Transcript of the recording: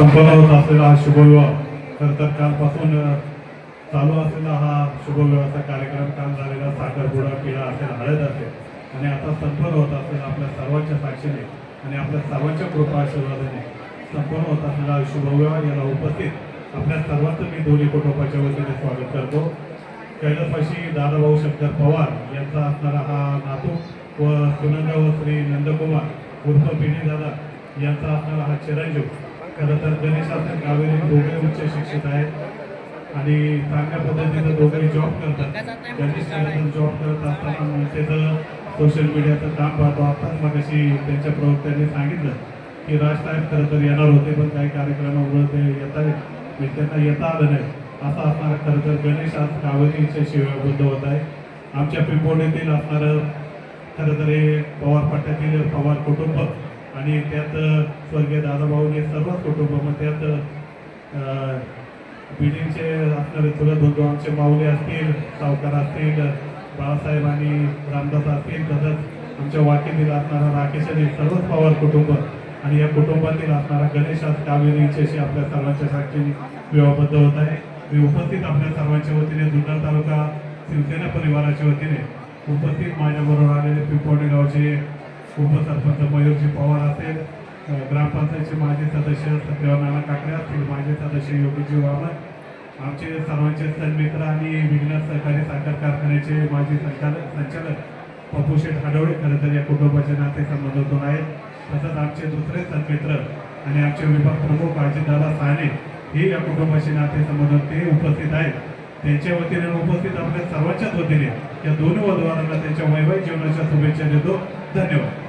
संपन्न होत असलेला हा शुभविवाह तर तर कालपासून चालू असलेला हा शुभविवाहाचा कार्यक्रम काल झालेला साखरपुडा पिढा असेल हळद असेल आणि आता संपन्न होत असलेला आपल्या सर्वांच्या साक्षीने आणि आपल्या सर्वांच्या कृपा आशीर्वादाने संपन्न होत असलेला हा शुभविवाह याला उपस्थित आपल्या सर्वांचं मी दोन्ही कुटुंबाच्या वतीने स्वागत करतो. कैलासवासी दादाभाऊ शंकर पवार यांचा असणारा हा नातू व सुनंदा व श्री नंदकुमार उर्फ पिढी दादा यांचा असणारा हा चिरंजीव खरं तर गणेश कावेरी दोघे उच्च शिक्षित आहेत. आणि चांगल्या पद्धतीनं दोघे जॉब करतात. गणेश जॉब करत असताना मनसेचं सोशल मीडियाचं काम पाहतो. आताच मग त्यांच्या प्रवक्त्यांनी सांगितलं की राजसाहेब खरं तर येणार होते पण काही कार्यक्रमामुळे ते येता म्हणजे त्यांना येता आलं नाही. असं असणारं खरं तर गणेश आज कावेरीच्या शिवाबद्ध होत आहे. आमच्या पिंपोडीतील असणारं खरं तर हे पवार पट्ट्यातील पवार कुटुंब आणि त्यात स्वर्गीय दादाभाऊने सर्वच कुटुंब मग त्यात अं, बिल्डिंगचे असणारे चुलत बंधू आमचे माऊले असतील सावकार असतील बाळासाहेब आणि रामदास असतील तसंच आमच्या वाटेतील असणारा राकेश आणि सर्वच पवार कुटुंब आणि या कुटुंबातील असणारा गणेश आज कावेरी आपल्या सर्वांच्या साक्षीने विवाहबद्ध होत आहे. मी उपस्थित आपल्या सर्वांच्या वतीने जुन्नर तालुका शिवसेना परिवाराच्या वतीने उपस्थित माझ्याबरोबर आलेले पिंपोडे गावचे उपसरपंच मयूरजी पवार असेल ग्रामपंचायतचे माजी सदस्य सत्यवान नाना काकडे असतील माजी सदस्य योगीजी वामन आमचे सर्वांचे सन्मित्र आणि विघ्न सहकारी साखर कारखान्याचे माजी संचालक संचालक पप्पू शेठ खरं तर या कुटुंबाचे नाते संबंधातून आहेत. तसंच आमचे दुसरे सन्मित्र आणि आमचे विभाग प्रमुख अजितदादा साने हे या कुटुंबाचे नाते संबंधात ते उपस्थित आहेत. त्यांच्या वतीने उपस्थित आपल्या सर्वांच्याच वतीने या दोन्ही वधवारांना त्यांच्या वैवाहिक जीवनाच्या शुभेच्छा देतो. धन्यवाद.